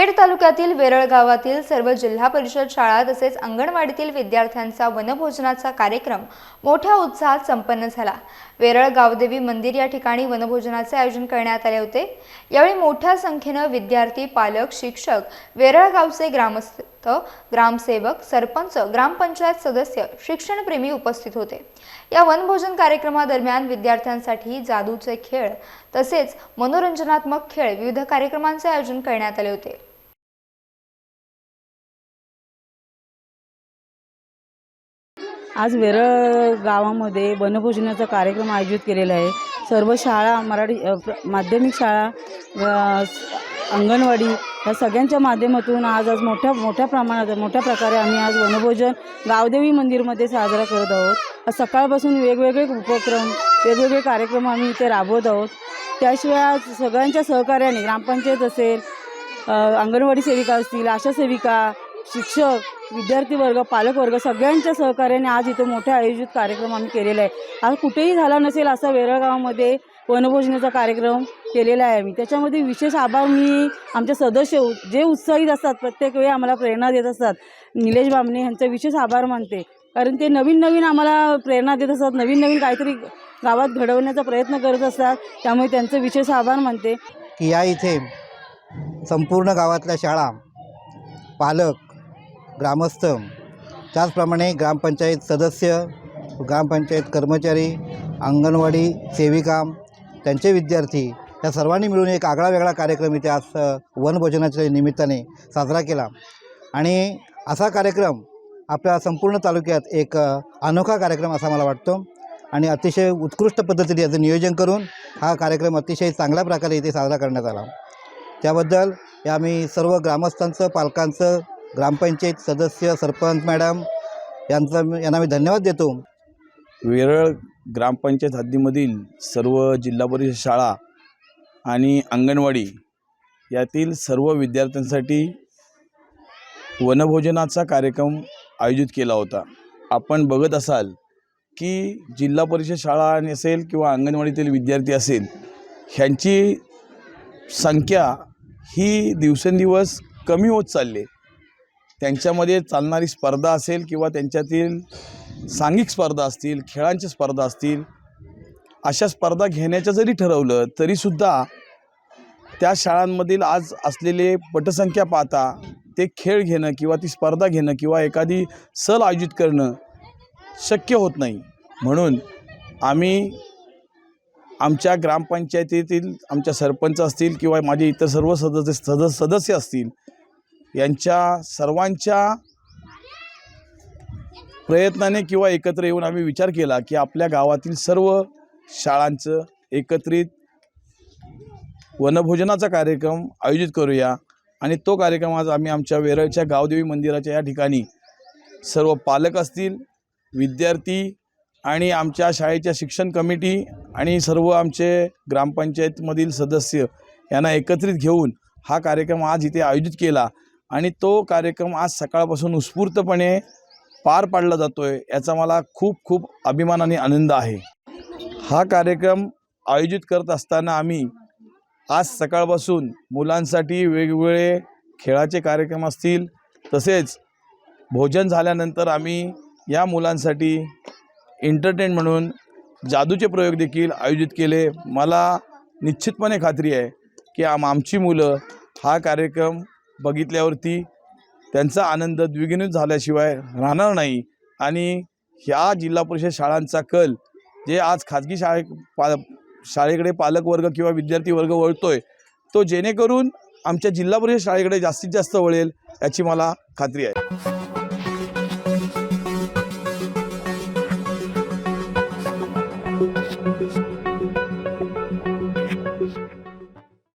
खेड तालुक्यातील वेरळ गावातील सर्व जिल्हा परिषद शाळा तसेच अंगणवाडीतील विद्यार्थ्यांचा वनभोजनाचा कार्यक्रम मोठ्या उत्साहात संपन्न झाला. वेरळ गावदेवी मंदिर या ठिकाणी वनभोजनाचे आयोजन करण्यात आले होते. यावेळी मोठ्या संख्येनं विद्यार्थी पालक शिक्षक वेरळ गावचे ग्रामस्थ ग्रामसेवक सरपंच ग्रामपंचायत सदस्य शिक्षणप्रेमी उपस्थित होते. या वनभोजन कार्यक्रमादरम्यान विद्यार्थ्यांसाठी जादूचे खेळ तसेच मनोरंजनात्मक खेळ विविध कार्यक्रमांचे आयोजन करण्यात आले होते. आज वेरळ गावामध्ये वनभोजनाचा कार्यक्रम आयोजित केलेला आहे. सर्व शाळा मराठी माध्यमिक शाळा अंगणवाडी या सगळ्यांच्या माध्यमातून आज आज मोठ्या मोठ्या प्रमाणात मोठ्या प्रकारे आम्ही आज वनभोजन गावदेवी मंदिरमध्ये साजरा करत आहोत. आज सकाळपासून वेगवेगळे उपक्रम वेगवेगळे कार्यक्रम आम्ही इथे राबवत आहोत. त्याशिवाय आज सगळ्यांच्या सहकार्याने ग्रामपंचायत असेल अंगणवाडी सेविका असतील आशा सेविका शिक्षक विद्यार्थी वर्ग पालक वर्ग सगळ्यांच्या सहकार्याने आज इथं मोठा आयोजित कार्यक्रम आम्ही केलेला आहे. आज कुठेही झाला नसेल असा वेरळगावामध्ये वनभोजनाचा कार्यक्रम केलेला आहे आम्ही. त्याच्यामध्ये विशेष आभार मी आमचे सदस्य जे उत्साहित असतात प्रत्येक वेळी आम्हाला प्रेरणा देत असतात. निलेश बामणे यांचा विशेष आभार मानते. कारण ते नवीन नवीन आम्हाला प्रेरणा देत असतात नवीन नवीन काहीतरी गावात घडवण्याचा प्रयत्न करत असतात त्यामुळे त्यांचे विशेष आभार मानते. की या इथे संपूर्ण गावातल्या शाळा पालक ग्रामस्थ त्याचप्रमाणे ग्रामपंचायत सदस्य ग्रामपंचायत कर्मचारी अंगणवाडी सेविका त्यांचे विद्यार्थी या सर्वांनी मिळून एक आगळा वेगळा कार्यक्रम इथे आज वनभोजनाच्या निमित्ताने साजरा केला. आणि असा कार्यक्रम आपल्या संपूर्ण तालुक्यात एक अनोखा कार्यक्रम असा मला वाटतो. आणि अतिशय उत्कृष्ट पद्धतीने याचं नियोजन करून हा कार्यक्रम अतिशय चांगल्या प्रकारे इथे साजरा करण्यात आला. त्याबद्दल या आम्ही सर्व ग्रामस्थांचं पालकांचं ग्रामपंचायत सदस्य सरपंच मॅडम यांचा यांना मी धन्यवाद देतो वेरळ ग्रामपंचायत हद्दीमधील सर्व जिल्हा परिषद शाळा आणि अंगणवाडी यातील सर्व विद्यार्थ्यांसाठी वनभोजनाचा कार्यक्रम आयोजित केला होता आपण बघत असाल की जिल्हा परिषद शाळा असेल किंवा अंगणवाडीतील विद्यार्थी असेल ह्यांची संख्या ही दिवसेंदिवस कमी होत चालली आहे. त्यांच्यामध्ये चालणारी स्पर्धा असेल किंवा त्यांच्यातील सांघिक स्पर्धा असतील खेळांच्या स्पर्धा असतील अशा स्पर्धा घेण्याचं जरी ठरवलं तरीसुद्धा त्या शाळांमधील आज असलेले पटसंख्या पाहता ते खेळ घेणं किंवा ती स्पर्धा घेणं किंवा एखादी सल आयोजित करणं शक्य होत नाही. म्हणून आम्ही आमच्या ग्रामपंचायतीतील आमच्या सरपंच असतील किंवा माझे इतर सर्व सदस्य सदस्य सदस्य असतील यांच्या सर्वांच्या प्रयत्नाने किंवा एकत्र येऊन आम्ही विचार केला की आपल्या गावातील सर्व शाळांचं एकत्रित वनभोजनाचा कार्यक्रम आयोजित करूया. आणि तो कार्यक्रम आज आम्ही आमच्या वेरळच्या गावदेवी मंदिराच्या या ठिकाणी सर्व पालक असतील विद्यार्थी आणि आमच्या शाळेच्या शिक्षण कमिटी आणि सर्व आमचे ग्रामपंचायतमधील सदस्य यांना एकत्रित घेऊन हा कार्यक्रम आज इथे आयोजित केला. आणि तो कार्यक्रम आज सकाळपासून उत्स्फूर्तपणे पार पाडला जातो आहे याचा मला खूप खूप अभिमान आणि आनंद आहे. हा कार्यक्रम आयोजित करत असताना आम्ही आज सकाळपासून मुलांसाठी वेगवेगळे खेळाचे कार्यक्रम असतील तसेच भोजन झाल्यानंतर आम्ही या मुलांसाठी एंटरटेन म्हणून जादूचे प्रयोग देखील आयोजित केले. मला निश्चितपणे खात्री आहे की आम आमची मुलं हा कार्यक्रम बघितल्यावरती त्यांचा आनंद द्विगुणित झाल्याशिवाय राहणार नाही. आणि ह्या जिल्हा परिषद शाळांचा कल जे आज खाजगी शाळे पा शाळेकडे पालकवर्ग किंवा विद्यार्थी वर्ग वळतोय तो जेणेकरून आमच्या जिल्हा परिषद शाळेकडे जास्तीत जास्त वळेल याची मला खात्री आहे.